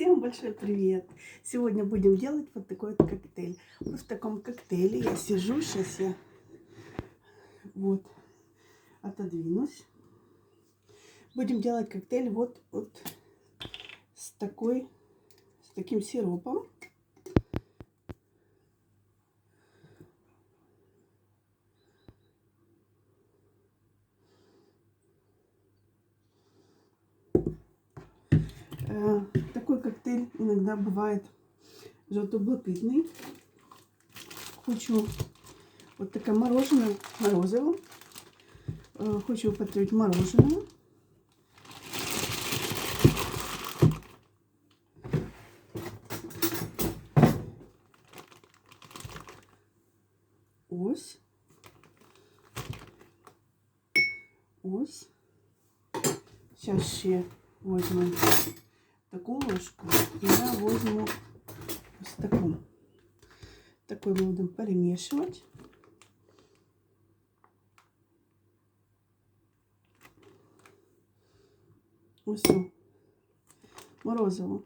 Всем большой привет! Сегодня будем делать вот такой вот коктейль. Вот в таком коктейле я сижу, сейчас я вот отодвинусь. Будем делать коктейль вот, вот с такой, с таким сиропом. Такой коктейль иногда бывает желто-блакитный. Хочу вот таке мороженое, морозиво. Е, Хочу употребить мороженое. Ось. Ось. Зараз ще возьму таку ложку і я возьму ось таку. Такою ми будемо перемішувати. Ось о, морозиво.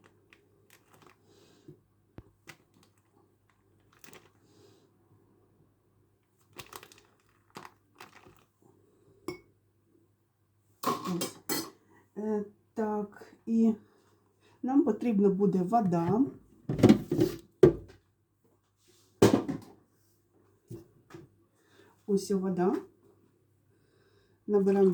Ось. Е, так, і Нам потрібна буде вода. Ось вода. Набираємо